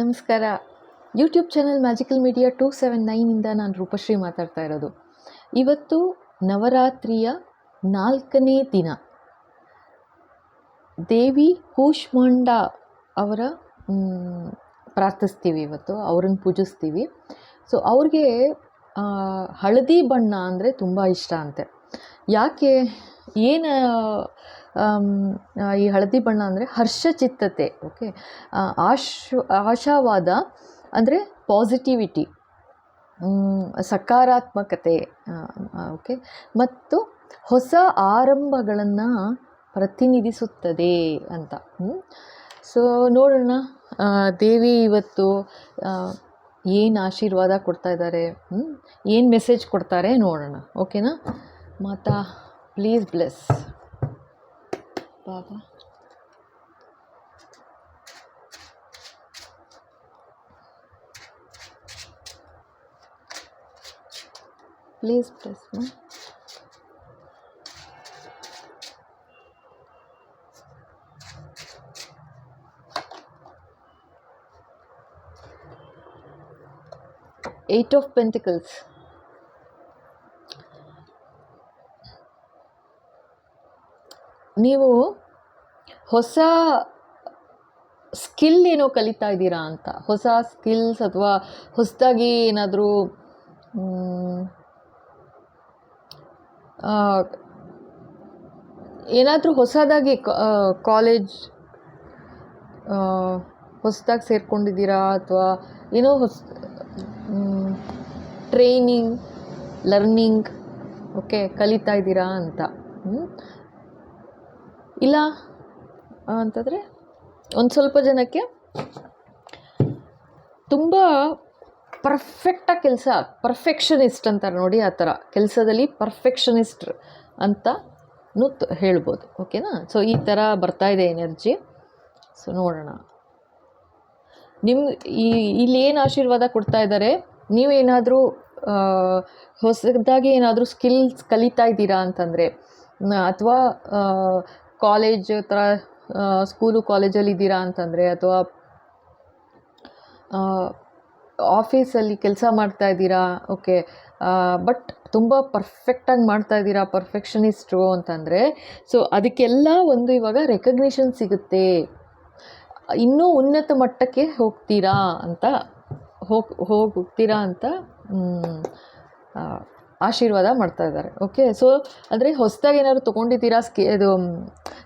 ನಮಸ್ಕಾರ. YouTube channel magical media two seven ನೈನಿಂದ ನಾನು ರೂಪಶ್ರೀ ಮಾತಾಡ್ತಾ ಇರೋದು. ಇವತ್ತು ನವರಾತ್ರಿಯ ನಾಲ್ಕನೇ ದಿನ. ದೇವಿ ಕೂಷ್ಮಾಂಡ ಅವರ ಪ್ರಾರ್ಥಿಸ್ತೀವಿ ಇವತ್ತು, ಅವ್ರನ್ನ ಪೂಜಿಸ್ತೀವಿ. ಸೊ ಅವ್ರಿಗೆ ಹಳದಿ ಬಣ್ಣ ಅಂದರೆ ತುಂಬ ಇಷ್ಟ ಅಂತೆ. ಯಾಕೆ, ಏನು ಈ ಹಳದಿ ಬಣ್ಣ ಅಂದರೆ ಹರ್ಷಚಿತ್ತತೆ ಓಕೆ ಆಶ್, ಆಶಾವಾದ ಅಂದರೆ ಪಾಸಿಟಿವಿಟಿ ಸಕಾರಾತ್ಮಕತೆ ಓಕೆ ಮತ್ತು ಹೊಸ ಆರಂಭಗಳನ್ನು ಪ್ರತಿನಿಧಿಸುತ್ತದೆ ಅಂತ ಸೊ ನೋಡೋಣ ದೇವಿ ಇವತ್ತು ಏನು ಆಶೀರ್ವಾದ ಕೊಡ್ತಾ ಇದ್ದಾರೆ ಏನು ಮೆಸೇಜ್ ಕೊಡ್ತಾರೆ ನೋಡೋಣ ಓಕೆನಾ ಮಾತಾ please bless Baba please bless ಮಾ ಏಟ್ ಆಫ್ ನೀವು ಹೊಸ ಸ್ಕಿಲ್ ಏನೋ ಕಲಿತಾ ಇದ್ದೀರಾ ಅಂತ ಹೊಸ ಸ್ಕಿಲ್ಸ್ ಅಥವಾ ಹೊಸದಾಗಿ ಏನಾದರೂ ಏನಾದರೂ ಹೊಸದಾಗಿ ಕಾಲೇಜ್ ಹೊಸದಾಗಿ ಸೇರ್ಕೊಂಡಿದ್ದೀರಾ ಅಥವಾ ಏನೋ ಹೊಸ ಟ್ರೈನಿಂಗ್, ಲರ್ನಿಂಗ್, ಓಕೆ, ಕಲಿತಾ ಇದ್ದೀರಾ ಅಂತ? ಇಲ್ಲ ಅಂತಂದರೆ ಒಂದು ಸ್ವಲ್ಪ ಜನಕ್ಕೆ ತುಂಬ ಪರ್ಫೆಕ್ಟಾಗಿ ಕೆಲಸ ಪರ್ಫೆಕ್ಷನಿಸ್ಟ್ ಅಂತಾರೆ ನೋಡಿ ಆ ಥರ. ಕೆಲಸದಲ್ಲಿ ಪರ್ಫೆಕ್ಷನಿಸ್ಟ್ ಅಂತನೂ ತ- ಹೇಳ್ಬೋದು ಓಕೆನಾ ಸೊ ಈ ಥರ ಬರ್ತಾ ಇದೆ ಎನರ್ಜಿ ಸೊ ನೋಡೋಣ. ನಿಮ್ಮ ಈ, ಇಲ್ಲಿ ಏನು ಆಶೀರ್ವಾದ ಕೊಡ್ತಾ ಇದ್ದಾರೆ? ನೀವೇನಾದರೂ ಹೊಸದಾಗಿ ಏನಾದರೂ ಸ್ಕಿಲ್ಸ್ ಕಲಿತಾ ಇದ್ದೀರಾ ಅಂತಂದರೆ ಅಥವಾ ಕಾಲೇಜ್ ಥರ ಸ್ಕೂಲು ಕಾಲೇಜಲ್ಲಿ ಇದ್ದೀರಾ ಅಂತಂದರೆ ಅಥವಾ ಆಫೀಸಲ್ಲಿ ಕೆಲಸ ಮಾಡ್ತಾ ಇದ್ದೀರಾ? ಓಕೆ ಬಟ್ ತುಂಬ ಪರ್ಫೆಕ್ಟಾಗಿ ಮಾಡ್ತಾ ಇದ್ದೀರಾ ಪರ್ಫೆಕ್ಷನಿಸ್ಟು ಅಂತಂದರೆ ಸೊ ಅದಕ್ಕೆಲ್ಲ ಒಂದು ಇವಾಗ ರೆಕಗ್ನಿಷನ್ ಸಿಗುತ್ತೆ. ಇನ್ನೂ ಉನ್ನತ ಮಟ್ಟಕ್ಕೆ ಹೋಗ್ತೀರಾ ಅಂತ, ಹೋಗ್ ಹೋಗ್ತೀರಾ ಅಂತ ಆಶೀರ್ವಾದ ಮಾಡ್ತಾ ಇದ್ದಾರೆ. ಓಕೆ ಸೊ ಅಂದರೆ ಹೊಸದಾಗಿ ಏನಾದ್ರು ತೊಗೊಂಡಿದ್ದೀರಾ? ಸ್ಕೇ ಇದು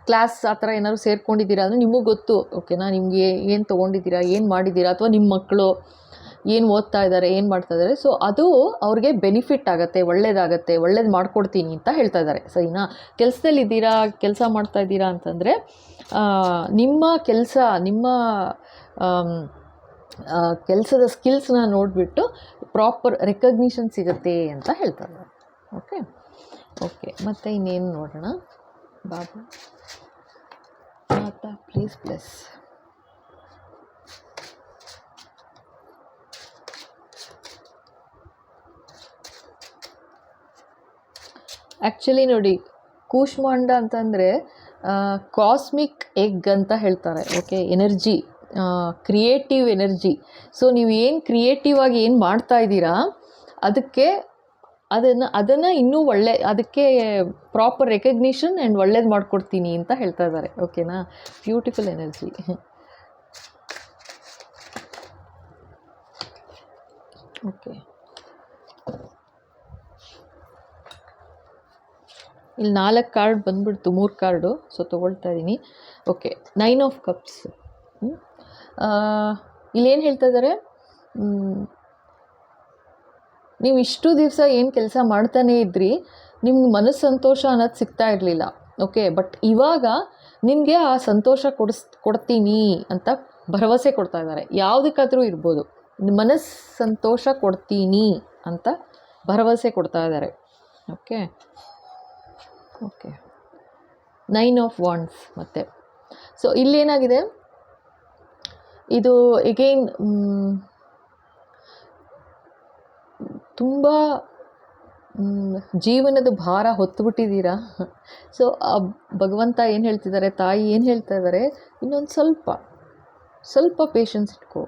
ಕ್ಲಾಸ್ ಆ ಥರ ಏನಾದ್ರು ಸೇರ್ಕೊಂಡಿದ್ದೀರಾ? ಅಂದರೆ ನಿಮಗೆ ಗೊತ್ತು. ಓಕೆನಾ ನಿಮಗೆ ಏನು ತೊಗೊಂಡಿದ್ದೀರಾ? ಏನು ಮಾಡಿದ್ದೀರಾ? ಅಥವಾ ನಿಮ್ಮ ಮಕ್ಕಳು ಏನು ಓದ್ತಾ ಇದ್ದಾರೆ ಏನು ಮಾಡ್ತಾ ಇದ್ದಾರೆ ಸೊ ಅದು ಅವ್ರಿಗೆ ಬೆನಿಫಿಟ್ ಆಗುತ್ತೆ, ಒಳ್ಳೇದಾಗತ್ತೆ, ಒಳ್ಳೇದು ಮಾಡ್ಕೊಡ್ತೀನಿ ಅಂತ ಹೇಳ್ತಾ ಇದ್ದಾರೆ ಸರಿನಾ ಕೆಲಸದಲ್ಲಿದ್ದೀರಾ ಕೆಲಸ ಮಾಡ್ತಾ ಇದ್ದೀರಾ ಅಂತಂದರೆ ನಿಮ್ಮ ಕೆಲಸ, ನಿಮ್ಮ ಕೆಲಸದ ಸ್ಕಿಲ್ಸ್ನ ನೋಡಿಬಿಟ್ಟು ಪ್ರಾಪರ್ ರೆಕಗ್ನಿಷನ್ ಸಿಗುತ್ತೆ ಅಂತ ಹೇಳ್ತಾರೆ. ಓಕೆ ಓಕೆ ಮತ್ತು ಇನ್ನೇನು ನೋಡೋಣ? ಬಾಬು. ಮಾತಾ ಪ್ಲೀಸ್ ಪ್ಲಸ್ ಆ್ಯಕ್ಚುಲಿ ನೋಡಿ, ಕೂಷ್ಮಾಂಡ ಅಂತಂದರೆ ಕಾಸ್ಮಿಕ್ ಎಗ್ ಅಂತ ಹೇಳ್ತಾರೆ. Okay energy creative energy so ನೀವು ಏನು ಕ್ರಿಯೇಟಿವ್ ಆಗಿ ಏನು ಮಾಡ್ತಾ ಇದ್ದೀರಾ, ಅದಕ್ಕೆ ಅದನ್ನು ಅದನ್ನು ಇನ್ನೂ ಒಳ್ಳೆ, ಅದಕ್ಕೆ ಪ್ರಾಪರ್ ರೆಕಗ್ನಿಷನ್ ಆ್ಯಂಡ್ ಒಳ್ಳೇದು ಮಾಡಿಕೊಡ್ತೀನಿ ಅಂತ ಹೇಳ್ತಾ ಇದ್ದಾರೆ. ಓಕೆನಾ ಬ್ಯೂಟಿಫುಲ್ ಎನರ್ಜಿ ಓಕೆ ಇಲ್ಲಿ ನಾಲ್ಕು ಕಾರ್ಡ್ ಬಂದ್ಬಿಡ್ತು, ಮೂರು ಕಾರ್ಡು ಸೊ ತೊಗೊಳ್ತಾ ಇದ್ದೀನಿ. ಓಕೆ ನೈನ್ ಆಫ್ ಕಪ್ಸ್ ಇಲ್ಲೇನು ಹೇಳ್ತಾ ಇದ್ದಾರೆ ನೀವು ಇಷ್ಟು ದಿವಸ ಏನು ಕೆಲಸ ಮಾಡ್ತಾನೇ ಇದ್ರಿ, ನಿಮ್ಗೆ ಮನಸ್ಸು ಸಂತೋಷ ಅನ್ನೋದು ಸಿಗ್ತಾ ಇರಲಿಲ್ಲ, ಓಕೆ? ಬಟ್ ಇವಾಗ ನಿಮಗೆ ಆ ಸಂತೋಷ ಕೊಡಿಸ್, ಕೊಡ್ತೀನಿ ಅಂತ ಭರವಸೆ ಕೊಡ್ತಾ ಇದ್ದಾರೆ ಯಾವುದಕ್ಕಾದರೂ ಇರ್ಬೋದು. ಮನಸ್ಸು ಸಂತೋಷ ಕೊಡ್ತೀನಿ ಅಂತ ಭರವಸೆ ಕೊಡ್ತಾ ಇದ್ದಾರೆ okay? Okay. Nine of wands ಮತ್ತೆ. ಸೊ, ಇಲ್ಲೇನಾಗಿದೆ? ಇದು ಎಗೈನ್ ತುಂಬ ಜೀವನದ ಭಾರ ಹೊತ್ತುಬಿಟ್ಟಿದ್ದೀರಾ? ಸೊ ಭಗವಂತ ಏನು ಹೇಳ್ತಿದ್ದಾರೆ, ತಾಯಿ ಏನು ಹೇಳ್ತಾ ಇದ್ದಾರೆ, ಇನ್ನೊಂದು ಸ್ವಲ್ಪ ಸ್ವಲ್ಪ ಪೇಷನ್ಸ್ ಇಟ್ಕೋ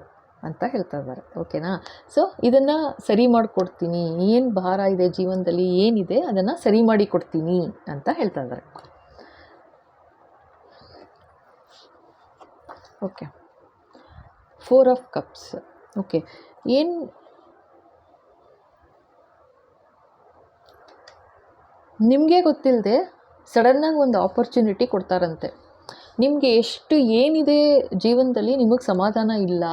ಅಂತ ಹೇಳ್ತಾ ಇದ್ದಾರೆ ಓಕೆನಾ ಸೊ ಇದನ್ನು ಸರಿ ಮಾಡಿಕೊಡ್ತೀನಿ, ಏನು ಭಾರ ಇದೆ ಜೀವನದಲ್ಲಿ, ಏನಿದೆ ಅದನ್ನು ಸರಿ ಮಾಡಿ ಕೊಡ್ತೀನಿ ಅಂತ ಹೇಳ್ತಾ ಇದ್ದಾರೆ. Okay four of cups okay ಏನು ನಿಮಗೆ ಗೊತ್ತಿಲ್ಲದೆ ಸಡನ್ನಾಗಿ ಒಂದು ಆಪರ್ಚುನಿಟಿ ಕೊಡ್ತಾರಂತೆ. ನಿಮಗೆ ಎಷ್ಟು ಏನಿದೆ ಜೀವನದಲ್ಲಿ ನಿಮಗೆ ಸಮಾಧಾನ ಇಲ್ಲ.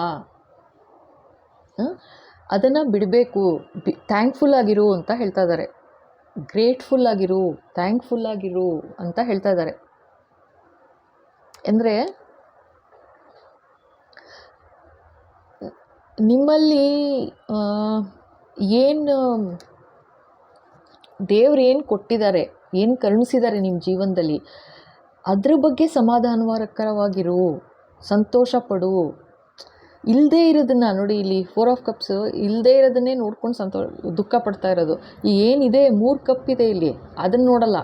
ಅದನ್ನು ಬಿಡಬೇಕು. ಬಿ ಥ್ಯಾಂಕ್ಫುಲ್ ಆಗಿರು ಅಂತ ಹೇಳ್ತಾ ಇದ್ದಾರೆ ಗ್ರೇಟ್ಫುಲ್ ಆಗಿರು ಥ್ಯಾಂಕ್ಫುಲ್ ಆಗಿರು ಅಂತ ಹೇಳ್ತಾ ಇದ್ದಾರೆ ಅಂದರೆ ನಿಮ್ಮಲ್ಲಿ ಏನು, ದೇವ್ರು ಏನು ಕೊಟ್ಟಿದ್ದಾರೆ, ಏನು ಕರುಣಿಸಿದ್ದಾರೆ ನಿಮ್ಮ ಜೀವನದಲ್ಲಿ, ಅದ್ರ ಬಗ್ಗೆ ಸಮಾಧಾನವಾರಕರವಾಗಿರು ಸಂತೋಷ ಪಡು ಇಲ್ಲದೇ ಇರೋದನ್ನು ನೋಡಿ ಇಲ್ಲಿ ಫೋರ್ ಆಫ್ ಕಪ್ಸು ಇಲ್ಲದೇ ಇರೋದನ್ನೇ ನೋಡ್ಕೊಂಡು ಸಂತೋ, ದುಃಖ ಪಡ್ತಾ ಇರೋದು. ಏನಿದೆ, ಮೂರು ಕಪ್ ಇದೆ ಇಲ್ಲಿ ಅದನ್ನು ನೋಡಲ್ಲ.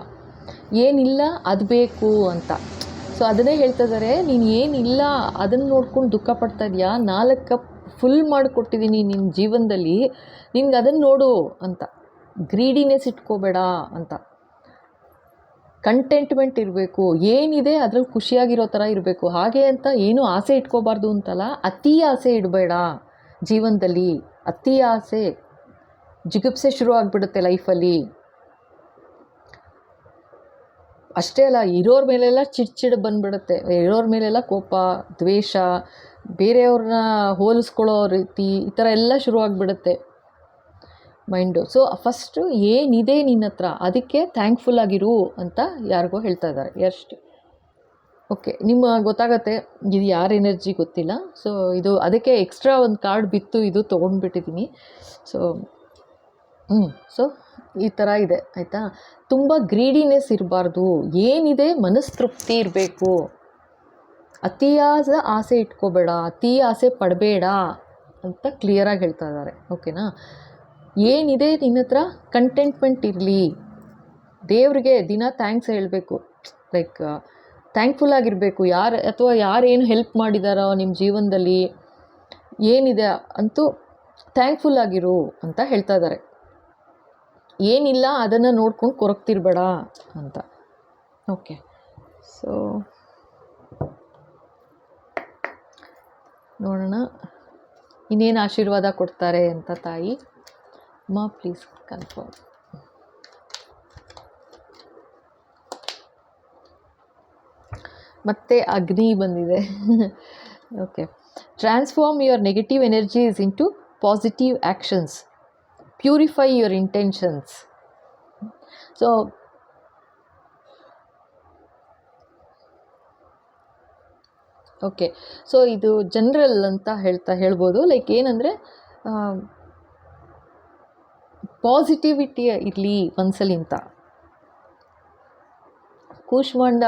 ಏನಿಲ್ಲ, ಅದು ಬೇಕು ಅಂತ. ಸೊ ಅದನ್ನೇ ಹೇಳ್ತಾ ಇದ್ದಾರೆ ನೀನು ಏನಿಲ್ಲ ಅದನ್ನು ನೋಡ್ಕೊಂಡು ದುಃಖ ಪಡ್ತಾ ಇದೆಯಾ? ನಾಲ್ಕು ಕಪ್ ಫುಲ್ ಮಾಡಿಕೊಟ್ಟಿದ್ದೀನಿ ನಿನ್ನ ಜೀವನದಲ್ಲಿ, ನಿನ್ಗೆ ಅದನ್ನು ನೋಡು ಅಂತ. ಗ್ರೀಡಿನೆಸ್ ಇಟ್ಕೋಬೇಡ ಅಂತ. ಕಂಟೆಂಟ್ಮೆಂಟ್ ಇರಬೇಕು, ಏನಿದೆ ಅದ್ರಲ್ಲಿ ಖುಷಿಯಾಗಿರೋ ಥರ ಇರಬೇಕು. ಹಾಗೆ ಅಂತ ಏನೂ ಆಸೆ ಇಟ್ಕೋಬಾರ್ದು ಅಂತಲ್ಲ, ಅತಿ ಆಸೆ ಇಡಬೇಡ ಜೀವನದಲ್ಲಿ. ಅತಿ ಆಸೆ ಜಿಗುಪ್ಸೆ ಶುರು ಆಗಿಬಿಡುತ್ತೆ ಲೈಫಲ್ಲಿ ಅಷ್ಟೇ ಅಲ್ಲ, ಇರೋರ ಮೇಲೆಲ್ಲ ಚಿಡ್ಚಿಡ್ ಬಂದ್ಬಿಡುತ್ತೆ. ಇರೋರ ಮೇಲೆಲ್ಲ ಕೋಪ, ದ್ವೇಷ ಬೇರೆಯವ್ರನ್ನ ಹೋಲಿಸ್ಕೊಳ್ಳೋ ರೀತಿ ಈ ಥರ ಎಲ್ಲ ಶುರುವಾಗಿಬಿಡುತ್ತೆ ಮೈಂಡು. ಸೊ, ಫಸ್ಟು ಏನಿದೆ ನಿನ್ನ ಹತ್ರ, ಅದಕ್ಕೆ ಥ್ಯಾಂಕ್ಫುಲ್ ಆಗಿರು ಅಂತ ಯಾರಿಗೋ ಹೇಳ್ತಾ ಇದ್ದಾರೆ ಎಷ್ಟು ಓಕೆ, ನಿಮ್ಮ ಗೊತ್ತಾಗತ್ತೆ, ಇದು ಯಾರ ಎನರ್ಜಿ ಗೊತ್ತಿಲ್ಲ. ಸೊ, ಇದು ಅದಕ್ಕೆ ಎಕ್ಸ್ಟ್ರಾ ಒಂದು ಕಾರ್ಡ್ ಬಿತ್ತು, ಇದು ತೊಗೊಂಡ್ಬಿಟ್ಟಿದ್ದೀನಿ. ಸೊ ಹ್ಞೂ ಸೊ, ಈ ಥರ ಇದೆ, ಆಯಿತಾ? ತುಂಬ ಗ್ರೀಡಿನೆಸ್ ಇರಬಾರ್ದು, ಏನಿದೆ ಮನಸ್ತೃಪ್ತಿ ಇರಬೇಕು. ಅತಿಯಾದ ಆಸೆ ಇಟ್ಕೋಬೇಡ, ಅತಿ ಆಸೆ ಪಡಬೇಡ ಅಂತ ಕ್ಲಿಯರಾಗಿ ಹೇಳ್ತಾ ಇದ್ದಾರೆ ಓಕೆನಾ ಏನಿದೆ ನಿನ್ನ ಹತ್ರ? ಕಂಟೆಂಟ್ಮೆಂಟ್ ಇರಲಿ. ದೇವ್ರಿಗೆ ದಿನ ಥ್ಯಾಂಕ್ಸ್ ಹೇಳಬೇಕು. ಲೈಕ್ ಥ್ಯಾಂಕ್ಫುಲ್ ಆಗಿರಬೇಕು. ಯಾರು ಅಥವಾ ಯಾರೇನು ಹೆಲ್ಪ್ ಮಾಡಿದಾರೋ ನಿಮ್ಮ ಜೀವನದಲ್ಲಿ, ಏನಿದೆ ಅಂತೂ ಥ್ಯಾಂಕ್ಫುಲ್ ಆಗಿರು ಅಂತ ಹೇಳ್ತಾ ಇದ್ದಾರೆ. ಏನಿಲ್ಲ ಅದನ್ನು ನೋಡ್ಕೊಂಡು ಕೊರಗ್ತಿರ್ಬೇಡ ಅಂತ. ಓಕೆ ಸೊ ನೋಡೋಣ. ಇನ್ನೇನು ಆಶೀರ್ವಾದ ಕೊಡ್ತಾರೆ ಅಂತ ತಾಯಿ. ಅಮ್ಮ ಪ್ಲೀಸ್ ಕನ್ಫರ್ಮ್ ಮತ್ತೆ ಅಗ್ನಿ ಬಂದಿದೆ. Okay transform your negative energies into positive actions purify your intentions so okay so ಇದು ಜನರಲ್ ಅಂತ ಹೇಳ್ತಾ ಹೇಳ್ಬೋದು. ಲೈಕ್ ಏನಂದರೆ ಪಾಸಿಟಿವಿಟಿ ಇರಲಿ ಒಂದ್ಸಲಿಂತ ಕೂಶ್ಮಾಂಡ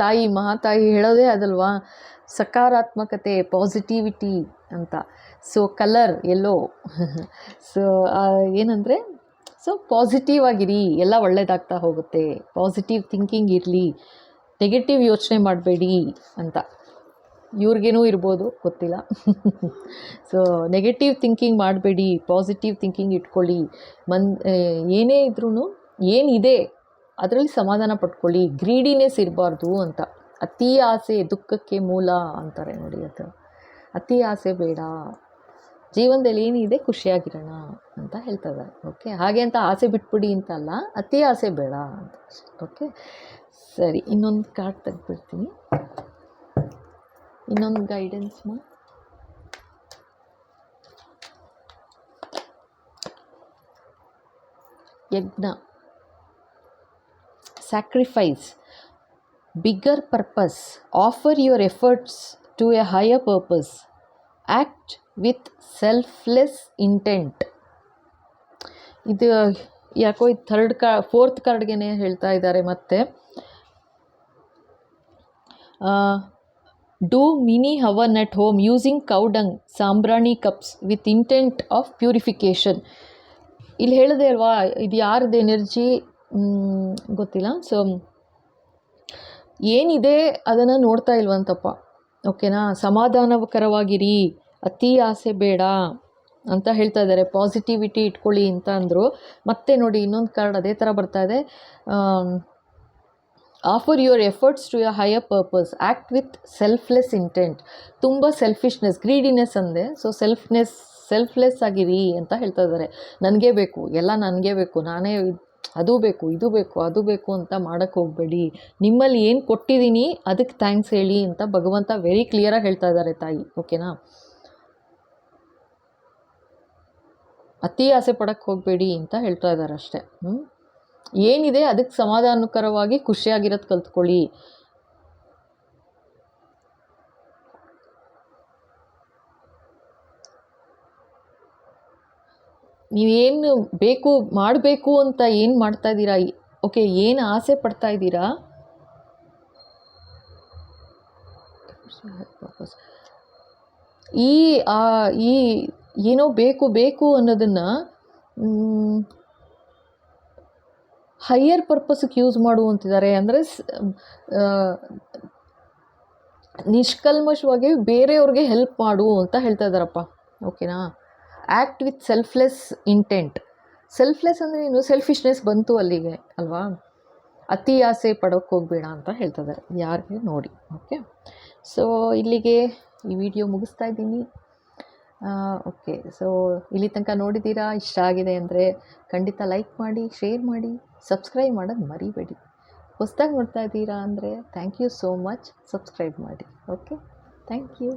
ತಾಯಿ, ಮಹಾತಾಯಿ ಹೇಳೋದೇ ಅದಲ್ವಾ? ಸಕಾರಾತ್ಮಕತೆ ಪಾಸಿಟಿವಿಟಿ ಅಂತ. ಸೊ ಕಲರ್ ಎಲ್ಲೋ ಸೊ ಏನಂದರೆ ಸೊ ಪಾಸಿಟಿವ್ ಆಗಿರಿ, ಎಲ್ಲ ಒಳ್ಳೆಯದಾಗ್ತಾ ಹೋಗುತ್ತೆ. ಪಾಸಿಟಿವ್ ಥಿಂಕಿಂಗ್ ಇರಲಿ. ನೆಗೆಟಿವ್ ಯೋಚನೆ ಮಾಡಬೇಡಿ ಅಂತ. ಇವ್ರಿಗೇನೂ ಇರ್ಬೋದು, ಗೊತ್ತಿಲ್ಲ. ಸೊ ನೆಗೆಟಿವ್ ಥಿಂಕಿಂಗ್ ಮಾಡಬೇಡಿ ಪಾಸಿಟಿವ್ ಥಿಂಕಿಂಗ್ ಇಟ್ಕೊಳ್ಳಿ. ಮನ್ ಏನೇ ಇದ್ರೂ ಏನಿದೆ, ಅದರಲ್ಲಿ ಸಮಾಧಾನ ಪಟ್ಕೊಳ್ಳಿ. ಗ್ರೀಡಿನೆಸ್ ಇರಬಾರ್ದು ಅಂತ. ಅತಿ ಆಸೆ, ದುಃಖಕ್ಕೆ ಮೂಲ ಅಂತಾರೆ ನೋಡಿ ಅದು. ಅತಿ ಆಸೆ ಬೇಡ. ಜೀವನದಲ್ಲಿ ಏನಿದೆ, ಖುಷಿಯಾಗಿರೋಣ ಅಂತ ಹೇಳ್ತಾ ಓಕೆ ಹಾಗೆ ಅಂತ ಆಸೆ ಬಿಟ್ಬಿಡಿ ಅಂತಲ್ಲ ಅತಿ ಆಸೆ ಬೇಡ ಅಂತ. ಓಕೆ ಸರಿ, ಇನ್ನೊಂದು ಕಾರ್ಡ್ ತೆಗೆದ್ಬಿಡ್ತೀನಿ. ಇನ್ನೊಂದು ಗೈಡೆನ್ಸ್ ಮಾ? ಯಜ್ಞ. Sacrifice bigger purpose offer your efforts to a higher purpose act with selfless intent ಇದು ಯಾಕೋ ಇದು ಥರ್ಡ್ ಕಾ ಫೋರ್ತ್ ಕಾರ್ಡ್ಗೆ ಹೇಳ್ತಾ ಇದ್ದಾರೆ ಮತ್ತೆ. Do mini havan at home using cow dung sambrani cups with intent of purification. ಇಲ್ಲಿ ಹೇಳಿದೆ ಅಲ್ವಾ, ಇದು ಯಾರ್ದು ಎನರ್ಜಿ ಗೊತ್ತಿಲ್ಲ. ಸೊ ಏನಿದೆ ಅದನ್ನು ನೋಡ್ತಾ ಇಲ್ವಂತಪ್ಪ. ಓಕೆನಾ? ಸಮಾಧಾನಕರವಾಗಿರಿ, ಅತಿ ಆಸೆ ಬೇಡ ಅಂತ ಹೇಳ್ತಾ ಇದ್ದಾರೆ. ಪಾಸಿಟಿವಿಟಿ ಇಟ್ಕೊಳ್ಳಿ ಅಂತ ಅಂದರು. ಮತ್ತೆ ನೋಡಿ, ಇನ್ನೊಂದು ಕಾರ್ಡ್ ಅದೇ ಥರ ಬರ್ತಾ ಇದೆ. Offer your efforts to a higher purpose act with selfless intent ತುಂಬ ಸೆಲ್ಫಿಶ್ನೆಸ್ ಗ್ರೀಡಿನೆಸ್ ಅಂದೆ. ಸೊ ಸೆಲ್ಫ್ನೆಸ್ ಸೆಲ್ಫ್ಲೆಸ್ ಆಗಿರಿ ಅಂತ ಹೇಳ್ತಾ ಇದ್ದಾರೆ. ನನಗೆ ಬೇಕು, ಎಲ್ಲ ನನಗೆ ಬೇಕು, ನಾನೇ ಅದು ಬೇಕು, ಇದು ಬೇಕು, ಅದು ಬೇಕು ಅಂತ ಮಾಡೋಕ್ಕೆ ಹೋಗಬೇಡಿ. ನಿಮ್ಮಲ್ಲಿ ಏನು ಕೊಟ್ಟಿದ್ದೀನಿ ಅದಕ್ಕೆ ಥ್ಯಾಂಕ್ಸ್ ಹೇಳಿ ಅಂತ ಭಗವಂತ ವೆರಿ ಕ್ಲಿಯರಾಗಿ ಹೇಳ್ತಾ ಇದ್ದಾರೆ ತಾಯಿ ಓಕೆನಾ ಅತಿ ಆಸೆ ಪಡೋಕ್ಕೆ ಹೋಗಬೇಡಿ ಅಂತ ಹೇಳ್ತಾ ಇದ್ದಾರೆ ಅಷ್ಟೇ ಹ್ಞೂ ಏನಿದೆ ಅದಕ್ಕೆ ಸಮಾಧಾನಕರವಾಗಿ ಖುಷಿಯಾಗಿರೋದು ಕಲ್ತ್ಕೊಳ್ಳಿ. ನೀವೇನು ಬೇಕು, ಮಾಡಬೇಕು ಅಂತ ಏನು ಮಾಡ್ತಾ ಇದ್ದೀರಾ? ಓಕೆ, ಏನು ಆಸೆ ಪಡ್ತಾ ಇದ್ದೀರಾ? ಈ ಈ, ಏನೋ ಬೇಕು ಬೇಕು ಅನ್ನೋದನ್ನು ಹೈಯರ್ ಪರ್ಪಸ್ಗೆ ಯೂಸ್ ಮಾಡು ಅಂತಿದ್ದಾರೆ ಅಂದರೆ ನಿಷ್ಕಲ್ಮಶವಾಗಿ ಬೇರೆಯವ್ರಿಗೆ ಹೆಲ್ಪ್ ಮಾಡು ಅಂತ ಹೇಳ್ತಾ ಇದ್ದಾರಪ್ಪ. ಓಕೆನಾ act with selfless intent selfless ಅಂದರೆ ಏನು ಸೆಲ್ಫಿಶ್ನೆಸ್ ಬಂತು ಅಲ್ಲಿಗೆ, ಅಲ್ವಾ? ಅತಿ ಆಸೆ ಪಡೋಕ್ಕೆ ಹೋಗಬೇಡ ಅಂತ ಹೇಳ್ತಾ ಇದ್ದಾರೆ. ಯಾರಿಗೆ? ನೋಡಿ. ಓಕೆ ಸೊ ಇಲ್ಲಿಗೆ ಈ ವಿಡಿಯೋ ಮುಗಿಸ್ತಾ ಇದ್ದೀನಿ. ಓಕೆ. ಸೊ ಇಲ್ಲಿ ತನಕ ನೋಡಿದ್ದೀರಾ? ಇಷ್ಟ ಆಗಿದೆ ಅಂದರೆ ಖಂಡಿತ ಲೈಕ್ ಮಾಡಿ ಶೇರ್ ಮಾಡಿ ಸಬ್ಸ್ಕ್ರೈಬ್ ಮಾಡೋದು ಮರಿಬೇಡಿ. ಹೊಸ್ದಾಗಿ ನೋಡ್ತಾ ಇದ್ದೀರಾ ಅಂದರೆ thank you so much subscribe ಮಾಡಿ. Okay thank you